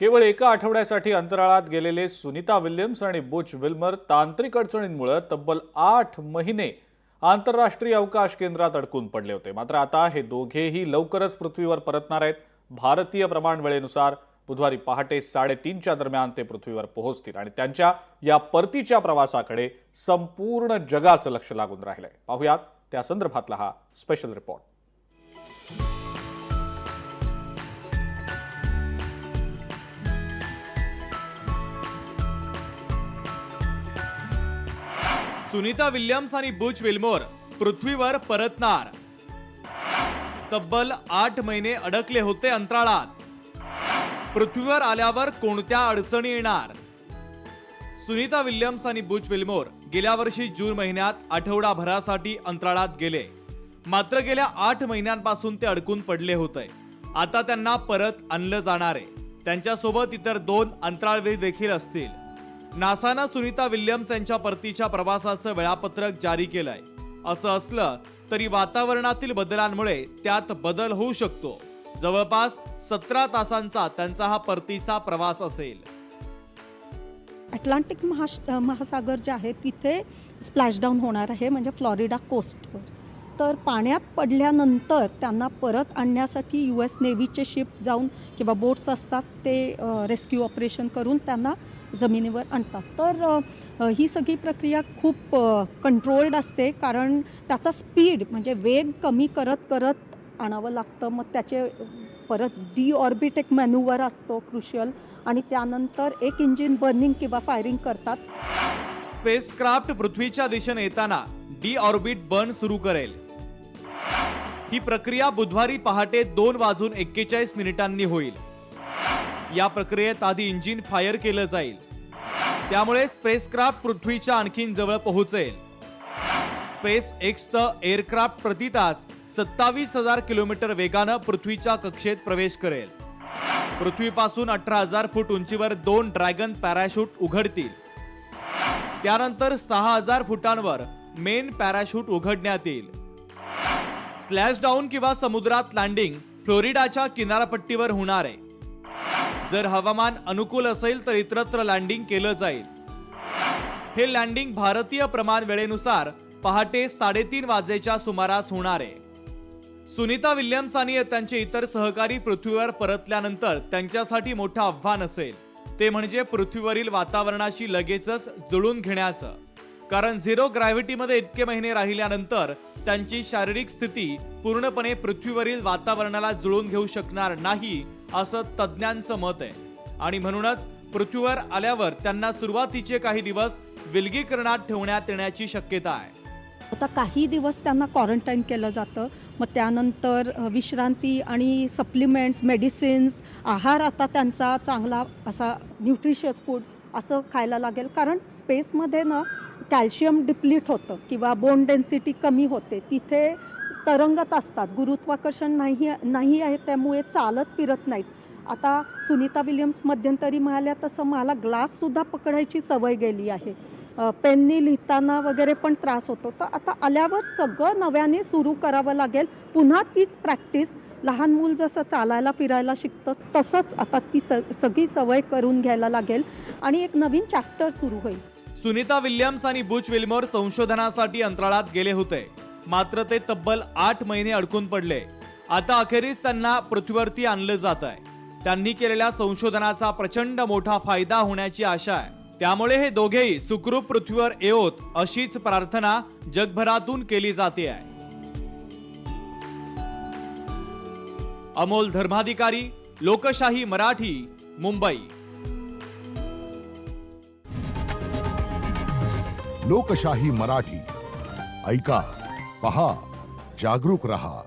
केवळ एका आठवड्यासाठी अंतराळात गेलेले सुनीता विल्यम्स आणि बुच विल्मर तांत्रिक अडचणींमुळे तब्बल आठ महिने आंतरराष्ट्रीय अवकाश केंद्रात अडकून पडले होते. मात्र आता हे दोघेही लवकरच पृथ्वीवर परतणार आहेत. भारतीय प्रमाण वेळेनुसार बुधवारी पहाटे साडेतीनच्या दरम्यान ते पृथ्वीवर पोहोचतील आणि त्यांच्या या परतीच्या प्रवासाकडे संपूर्ण जगाचं लक्ष लागून राहिलंय. पाहुयात त्या संदर्भातला हा स्पेशल रिपोर्ट सुनीता विल्यम्स आणि बुच विल्मोर पृथ्वीवर परतणार. तब्बल आठ महिने अडकले होते अंतराळात. पृथ्वीवर आल्यावर कोणत्या अडचणी येणार? सुनीता विल्यम्स आणि बुच विल्मोर गेल्या वर्षी जून महिन्यात आठवडाभरासाठी अंतराळात गेले. मात्र गेल्या आठ महिन्यांपासून ते अडकून पडले होते. आता त्यांना परत आणलं जाणार आहे. त्यांच्यासोबत इतर दोन अंतराळवीर देखील असतील. नासानं सुनीता विल्यम्स यांच्या परतीच्या प्रवासाचं वेळापत्रक जारी केलंय. असं असलं तरी वातावरणातील बदलांमुळे त्यात बदल होऊ शकतो. जवळपास सतरा तासांचा त्यांचा हा परतीचा प्रवास असेल. अटलांटिक महाश महासागर जे आहे तिथे स्प्लॅशडाऊन होणार आहे म्हणजे फ्लॉरिडा कोस्टवर. तर पाण्यात पडल्यानंतर त्यांना परत आणण्यासाठी यू एस नेव्हीचे शिप जाऊन किंवा बोट्स असतात ते रेस्क्यू ऑपरेशन करून त्यांना जमिनीवर आणतात. तर ही सगळी प्रक्रिया खूप कंट्रोल्ड असते कारण त्याचा स्पीड म्हणजे वेग कमी करत करत आणावं लागतं. मग त्याचे परत डी ऑर्बिट एक मॅन्युवर असतो क्रुशियल आणि त्यानंतर एक इंजिन बर्निंग किंवा फायरिंग करतात. स्पेसक्राफ्ट पृथ्वीच्या दिशेने येताना डी ऑर्बिट बर्न सुरू करेल. ही प्रक्रिया बुधवारी पहाटे दोन वाजून एक्केचाळीस मिनिटांनी होईल. या प्रक्रियेत आधी इंजिन फायर केलं जाईल. त्यामुळे स्पेसक्राफ्ट पृथ्वीच्या आणखीन जवळ पोहोचेल. स्पेस एक्सचं एअरक्राफ्ट प्रति तास सत्तावीस हजार किलोमीटर वेगानं पृथ्वीच्या कक्षेत प्रवेश करेल. पृथ्वीपासून अठरा हजार फूट उंचीवर दोन ड्रॅगन पॅराशूट उघडतील. त्यानंतर सहा हजार फुटांवर मेन पॅराशूट उघडण्यात येईल. स्लॅश डाऊन किंवा समुद्रात लँडिंग फ्लोरिडाच्या किनारपट्टीवर होणार आहे. जर हवामान अनुकूल असेल तर इतरत्र लँडिंग केलं जाईल. हे लँडिंग भारतीय प्रमाण वेळेनुसार पहाटे साडेतीन वाजेच्या सुमारास होणार आहे. सुनीता विल्यम्स आणि त्यांचे इतर सहकारी पृथ्वीवर परतल्यानंतर त्यांच्यासाठी मोठं आव्हान असेल. ते म्हणजे पृथ्वीवरील वातावरणाशी लगेचच जुळून घेण्याचं. कारण झिरो ग्रॅव्हिटीमध्ये इतके महिने राहिल्यानंतर त्यांची शारीरिक स्थिती पूर्णपणे पृथ्वीवरील वातावरणाला जुळून घेऊ शकणार नाही असं तज्ज्ञांचं मत आहे. आणि म्हणूनच पृथ्वीवर आल्यावर त्यांना सुरुवातीचे काही दिवस विलगीकरणात ठेवण्यात येण्याची शक्यता आहे. आता काही दिवस त्यांना क्वारंटाईन केलं जातं. मग त्यानंतर विश्रांती आणि सप्लिमेंट्स मेडिसिन्स आहार आता त्यांचा चांगला असा न्यूट्रिशियस फूड असं खायला लागेल. कारण स्पेसमध्ये ना कॅल्शियम डिप्लीट होतं किंवा बोन डेन्सिटी कमी होते. तिथे तरंगत असतात. गुरुत्वाकर्षण नाही नाही आहे त्यामुळे चालत फिरत नाहीत. आता सुनीता विलियम्स मध्यंतरी म्हणाल्या तसं मला ग्लाससुद्धा पकडायची सवय गेली आहे. पेननी लिहिताना वगैरे पण त्रास होतो. तर आता आल्यावर सगळं नव्याने सुरू करावं लागेल. पुन्हा तीच प्रॅक्टिस लहान मूल जसं चालायला फिरायला शिकतं तसंच आता ती सगळी सवय करून घ्यायला लागेल. आणि एक नवीन चॅप्टर सुरू होईल. सुनीता विल्यम्स आणि बुच विल्मोर संशोधनासाठी अंतराळात गेले होते. मात्र ते तब्बल आठ महिने अडकून पडले. आता अखेरीस त्यांना पृथ्वीवरती आणलं जात आहे त्यांनी केलेल्या संशोधनाचा प्रचंड मोठा फायदा होण्याची आशा आहे. त्यामुळे हे दोघेही सुखरूप पृथ्वीवर येवोत अशीच प्रार्थना जगभरातून केली जाते आहे. अमोल धर्माधिकारी लोकशाही मराठी मुंबई. लोकशाही मराठी. ऐका पहा जागरूक रहा.